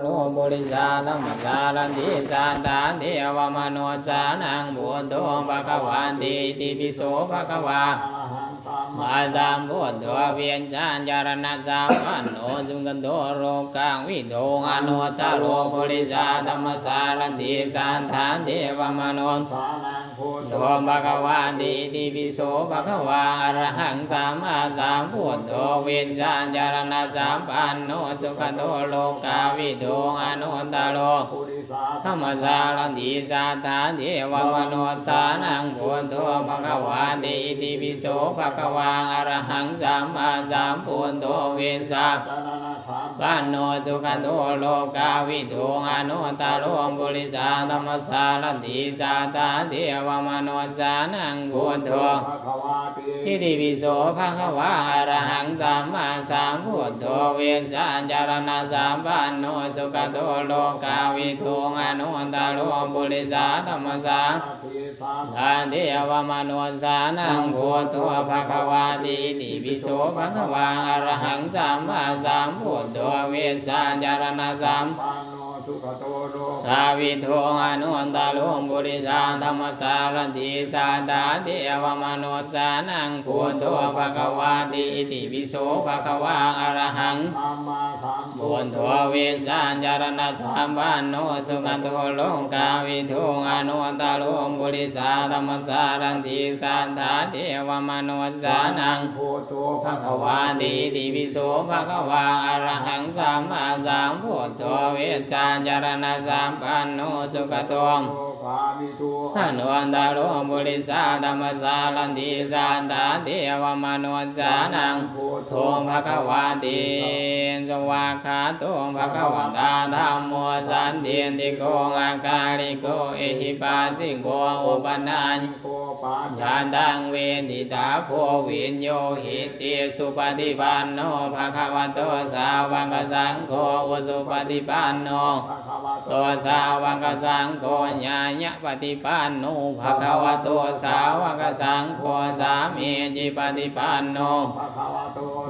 โรบุริสาลังมัจารันติสาตาเทวมโนจานังบุตโตภะคะวันติติปิโสภะคะวา มาสามพุทโธเวียนจานจารณะสามวันโนสุงกันโตโรกังวิโดอนุตตโรบุริสาธรรมสารันติสานทานเทวมโนสานังพุทโตภะควาติติปิโสภะควาอรหังสัมมาสัมพุทโธเวียนจานจารณะสามวันโนสุกันโตโรกาวิโดอนุตตโรปุริสาธรรมสารันติสาธานเทวมโนสานังพุทโธภะควาติติปิโสภะคะวาอรหังสัมมาสัมพุทโธวนสาจารณะสามปันโนสุขันโตโลกาวิโทอนุตตโรบุริสาธรรมสารติสาธาเทวมโนสานังพุโตทิฏฐิปิโสภะคะวาอรหังสัมมาสัมพุทโธวสสัจารณะสัมปันโนสุขโตโลกาวิทูอนุตตโรบุริสาธรรมสานาทีสามทานเทวมโนสานังพุโธภะคะวาตีติปิโสภะคะวาอรหังสัมมาสัมพุทโธเวสสัญจารณะสัมปันโนสุขโตโลทาวิโทอนุนตาลุมบุริสาธรรมสารติสาตาเทวมโนสานังพุทโธภะคะวาติติปิโสภะคะวาอรหังสัมมาสัม บุญโทเวสสัญจารณะสัมปันโนสุขโตโลกาวิทูอนุตตโลบุริสาธรรมสารันติสัทธาเทวมโนสานังพุทโธภะคะวาติติปิโสภะคะวาอรหังสัมมาสัมพุทโธเวสสัญจารณะสัมปันโนสุขโตโลกามิทุอนุอันตโลบุริสาธรรมสารันติสัทธาเทวมโนสานังพุทโทภะคะวาติสวากขาโตภะคะวตาธรรมโมสันติติโกอาการิโกเอหิปัสสิโกอุปนัญโคปัญญาตังเวทิตาโพวินโยหิติสุปฏิปันโนภะคะวะโตสาวกสังโฆอุสุปฏิปันโนภะคะวะโตสาวกสังโฆญาญะปฏิปันโนภะคะวะโตสาวกสังโฆสามีจิปฏิปันโน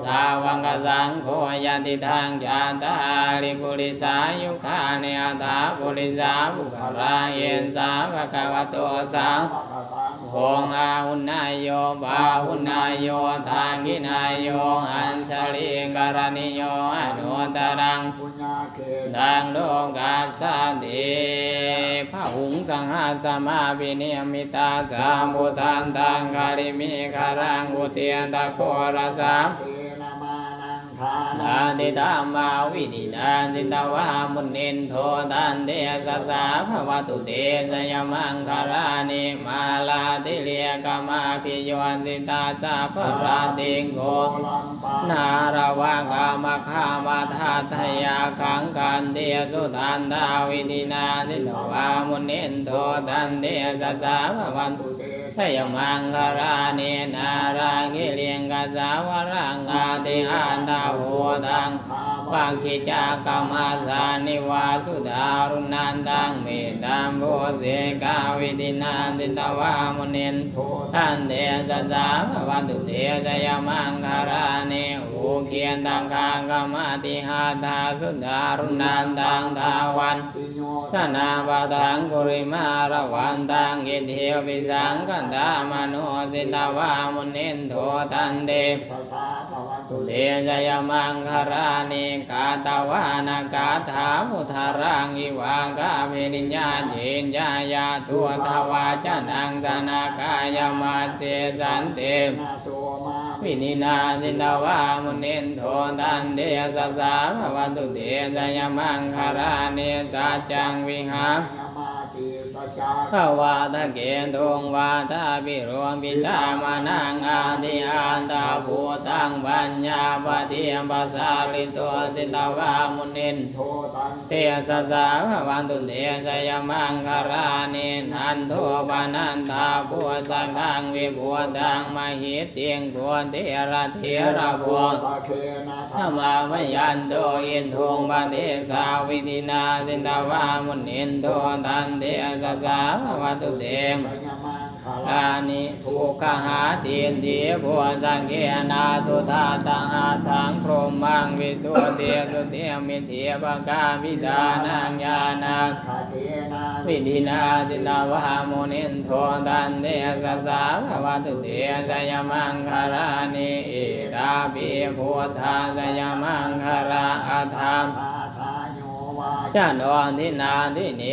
สาวังกสังโฆยันติทางจาตาลิปุริสายุคาเนยตาปุริสาบุคลาเยนสาภะคะวโตสังภะคงอาหุนายโยบาหุนายโยทางินายโยอัญชลิกรณิโยอนุตรังปุญญาเขตดังโลกาสาติพระหุงสังหาสมาปิเนมิตาสามบุตันตังกาลิมิคารังอุเตียนตะโครสามเตนะมา ทานานาติตามาวินิดาจินตวามุนินโทตันเดสสาภวตุเตสยมังคารานิมาลาติเลียกามาพิโยติตาสาภราติงโกโอลัมปานารวากามคามาทาทยาขังกันเดียสุตันดาวินินาจินตวามุนินโทตันเดสสาภวันตุตุเตพยมังคาราเนนา สาวรังกาติอันตาโวตัง ปังคิจากรรมาสานิวาสุดารุนันตังเมตัมโพเสกาวิตินาติตวามุนินทันเดสสาภวันตุเตสยมังคาราเนอุเคียนตังคากรรมาติหาทาสุดารุนันตังทาวันสนาบาทังกุริมาระวันตังอิเทวิสังกันดามโนสิตวามุนินโทตันเด ตุเตจยมังคารานิกาตาวานากาถามุทารังอิวังกาเมนิญญาเจนญายาทัวทวาจนังสนากายมาเจสันเตมวินินาสินาวามุนินโทตันเดสสาภวันตุเตจยมังคารานิสัจจังวิหา ภาวาทะเกตุงวาทาปิรวมปิตามานังอาทิอันตาภูตังปัญญาปะเทียมปัสสาลิตัวสิตาวามุนินโทตันเตสสาภวันตุเตสยมังคารานินอันโทปานันทาภูสังฆังวิบัวตังมหิตเตียงตัวเทระเทระบัวสาเคนะธรรมาพยันโตอินทงปะเทสาวิธินาสินตาวามุนินโทตันเทสสาภวตุเตสยมังคาลานิทุกขหาตินติบัวสังเกนาสุธาตังหาทังพรหมังวิสุทธิสุติมิเทียปกาวิดานังญาณังคาเทนาวิธินาจิตาวหามุนินโทตันเตสสสาภวตุเตสยมังคารานิเอตาปิพุทธาสยมังคาราอาธรรมทาทาโยวาจานอนทินาทิเน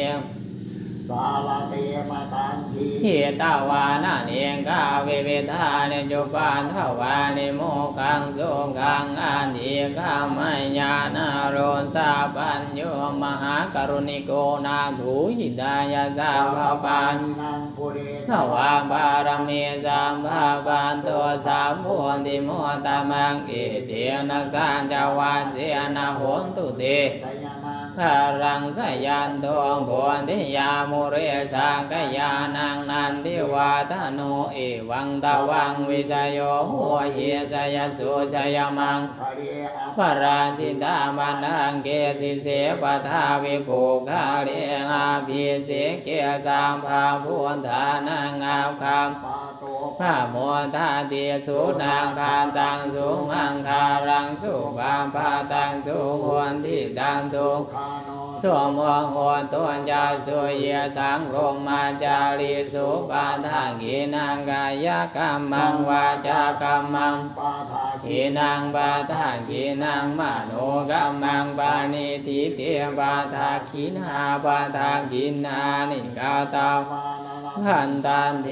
สาวเตมาตันทีทิตาวานาเนกาเวเวทาเนจุปาทวานิโมกังสุขังอานิกามายานาโรสาปัญโยมหากรุณิโกนาถูหิดายาสาภาปันนังปุเรนวาบารมีสัมภาวันตัวสามพุนติโมตมังอิเดียนะสันจาวาเสียนะโหนตุเตสยมัง คารังสยันตวงบวนทิยามุเรสากยานังนันทิวาทโนเอวังตวังวิจโยโหเยสยสุชยมังคาเรอปราชิตามานังเกสิเสปทาวิปุกาเรอาภิเสเกสามภาพุทธานังอาคำปาโตพระโมทาติสุนางคาตังสุมังคารังสุบามปาตังสุหวนที่ดังสุคาโนสวมหัวตัวนยาสุเยตังรมมาจาริสุปาทากินังกายกรรมังวาจากรรมังปาทากินังปาทากินังมโนกรรมังปานิทิเตปาทากินาปาทากินานิกาตามานาลังขันตันเท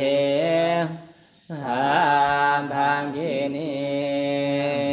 หันทางกินี